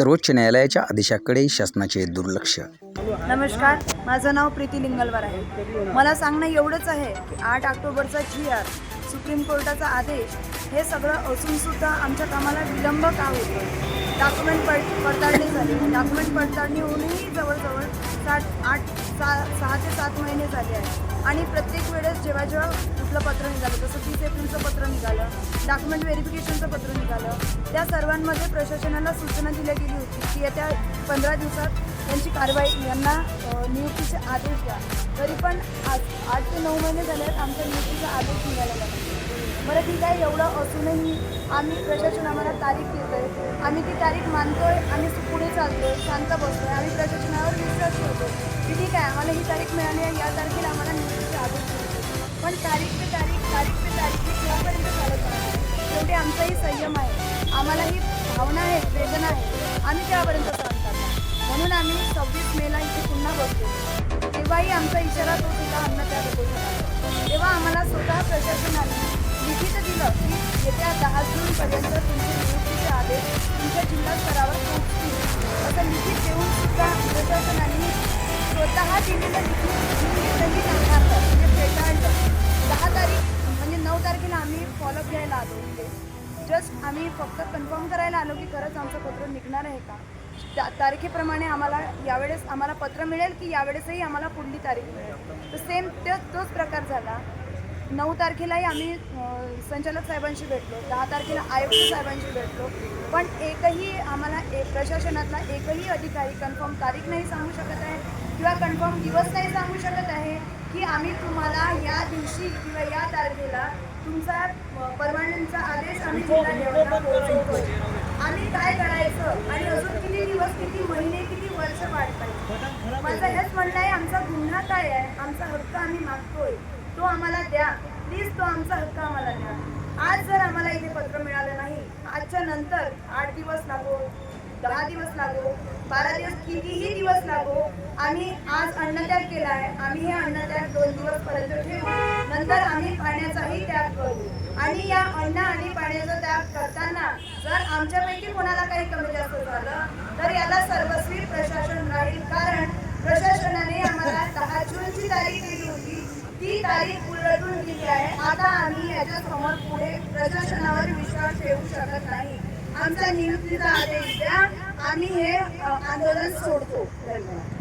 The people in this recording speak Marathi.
सर्वोच्च न्यायालयाच्या आदेशाकडे शासनाचे दुर्लक्ष. नमस्कार माझं नाव प्रीती लिंगलवार आहे. मला सांगणं एवढंच आहे की आठ ऑक्टोबरचा जी आर सुप्रीम कोर्टाचा आदेश हे सगळं असूनसुद्धा आमच्या कामाला विलंब का होतो डॉक्युमेंट पड पडताळणी झाली. डॉक्युमेंट पडताळणी होऊनही जवळजवळ सात आठ सा सहा ते सात महिने झाले आहे आणि प्रत्येक वेळेस जेव्हा जेव्हा कुठलं पत्र निघालं जसं तीस एप्रिलचं पत्र निघालं डॉक्युमेंट व्हेरिफिकेशनचं पत्र निघालं. त्या सर्वांमध्ये प्रशासनाला सूचना दिल्या गेली होती की येत्या पंधरा दिवसात त्यांची कारवाई यांना नियुक्तीचे आदेश द्या. तरी पण आज आठ ते नऊ महिने झाले आहेत आमच्या नियुक्तीचा आदेश निघालेला नाही बरं ठीक आहे एवढं असूनही आम्ही प्रशासन आम्हाला तारीख देत आहे आम्ही ती तारीख मानतोय आम्ही पुढे चालतोय शांत बसतोय. आम्ही प्रशासनावर विश्वास ठेवतो की ठीक आहे आम्हाला ही तारीख मिळाली आहे या तारखेला आम्हाला नियुक्तीचे आदेश मिळतो पण तारीख ते तारीख तारीख ते तारीख प्रेम आहे. आम्हाला ही भावना आहे वेदना आहे. आम्ही त्यापर्यंत सहन करणार म्हणून आम्ही सव्वीस मेला इथे पुन्हा बसतो तेव्हाही आमचा इशारा तो तिला अन्न त्या तेव्हा आम्हाला स्वतः प्रशासनाने लिखित दिलं की येत्या दहा जूनपर्यंत तुमचे नियुक्तीचे आदेश तुमच्या जिल्हा स्तरावर पोहोचतील. असं लिखित देऊन सुद्धा प्रशासनाने स्वतः दिलेलं लिखित लिखितही नाकारलं म्हणजे फेटाळलं. दहा तारीख म्हणजे नऊ तारखेला आम्ही फॉलोअप घ्यायला आलो. म्हणजे जस्ट आम्ही फक्त कन्फर्म करायला आलो की खरंच आमचं पत्र निघणार आहे का? त्या तारखेप्रमाणे आम्हाला यावेळेस आम्हाला पत्र मिळेल की यावेळेसही आम्हाला पुढली तारीख मिळेल. तर सेम ते तोच प्रकार झाला. नऊ तारखेलाही आम्ही संचालक साहेबांशी भेटलो. दहा तारखेला आयुक्त साहेबांशी भेटलो. पण एकही आम्हाला एक प्रशासनातला एकही अधिकारी कन्फर्म तारीख नाही सांगू शकत आहे किंवा कन्फर्म दिवस नाही सांगू शकत आहे की आम्ही तुम्हाला या दिवशी किंवा या तारखेला तुमचा अं, परवानगीचा आदेश आम्ही जिल्हा पोहोचवतोय आम्ही काय करायचं आणि अजून किती दिवस किती महिने किती वर्ष वाट पाहिजे माझं हेच म्हणणं आहे आमचा गुन्हा काय आहे आमचा हक्क आम्ही मागतोय. तो आम्हाला द्या. प्लीज तो आमचा हक्क आम्हाला द्या. आज जर आम्हाला इथे पत्र मिळालं नाही आजच्या नंतर आठ दिवस लागो. दहा दिवस लागो बारा दिवस कितीही दिवस लागो आम्ही आज अन्नत्याग केला आहे आम्ही हे अन्नत्याग दोन दिवस पर्यंत ठेवू. नंतर आम्ही पाण्याचाही त्याग करू. आणि या अन्न आणि पाण्याचा त्याग करताना जर आमच्यापैकी कोणाला काही कमी जास्त झालं तर याला सर्वस्वी प्रशासन राहील. कारण प्रशासनाने आम्हाला दहा जूनची तारीख दिली होती. ती तारीख उलटून दिली आहे. आता आम्ही याच्या समोर पुढे प्रशासनावर विश्वास ठेवू शकत नाही. आमचा नियुक्तीचा आदेश द्या. आम्ही हे आंदोलन सोडतो. धन्यवाद.